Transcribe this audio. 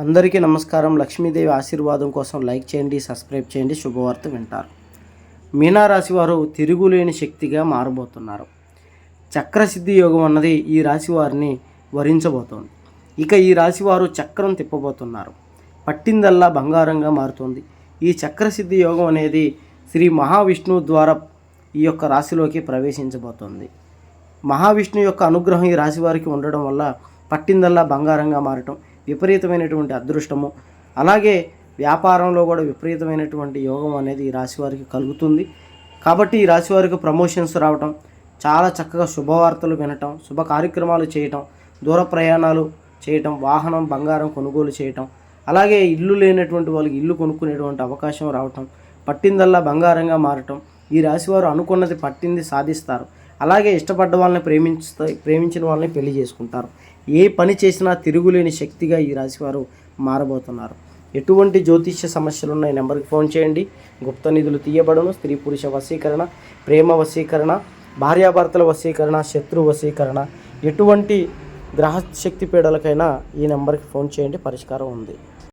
అందరికీ నమస్కారం. లక్ష్మీదేవి ఆశీర్వాదం కోసం లైక్ చేయండి సబ్స్క్రైబ్ చేయండి. శుభవార్త వింటారు. మీనారాశి వారు తిరుగులేని శక్తిగా మారబోతున్నారు. చక్రసిద్ధి యోగం అన్నది ఈ రాశి వారిని వరించబోతోంది. ఇక ఈ రాశి వారు చక్రం తిప్పబోతున్నారు. పట్టిందల్లా బంగారంగా మారుతుంది. ఈ చక్రసిద్ధి యోగం అనేది శ్రీ మహావిష్ణువు ద్వారా ఈ యొక్క రాశిలోకి ప్రవేశించబోతోంది. మహావిష్ణు యొక్క అనుగ్రహం ఈ రాశి వారికి ఉండడం వల్ల పట్టిందల్లా బంగారంగా మారటం విపరీతమైనటువంటి అదృష్టము. అలాగే వ్యాపారంలో కూడా విపరీతమైనటువంటి యోగం అనేది ఈ రాశి వారికి కలుగుతుంది. కాబట్టి ఈ రాశి వారికి ప్రమోషన్స్ రావటం చాలా చక్కగా శుభవార్తలు వినటం శుభ కార్యక్రమాలు చేయటం దూర ప్రయాణాలు చేయటం వాహనం బంగారం కొనుగోలు చేయటం అలాగే ఇల్లు లేనటువంటి వాళ్ళకి ఇల్లు కొనుక్కునేటువంటి అవకాశం రావటం పట్టిందల్లా బంగారంగా మారటం ఈ రాశివారు అనుకున్నది పట్టింది సాధిస్తారు. అలాగే ఇష్టపడ్డ వాళ్ళని ప్రేమించుతా ప్రేమించిన వాళ్ళని పెళ్ళి చేసుకుంటారు. ఏ పని చేసినా తిరుగులేని శక్తిగా ఈ రాశివారు మారబోతున్నారు. ఎటువంటి జ్యోతిష్య సమస్యలు ఉన్నాయి నెంబర్కి ఫోన్ చేయండి. గుప్త నిధులు తీయబడను. స్త్రీ పురుష వశీకరణ ప్రేమ వశీకరణ భార్యాభర్తల వశీకరణ శత్రు వశీకరణ. ఎటువంటి గ్రహశక్తి పీడలకైనా ఈ నెంబర్కి ఫోన్ చేయండి. పరిష్కారం ఉంది.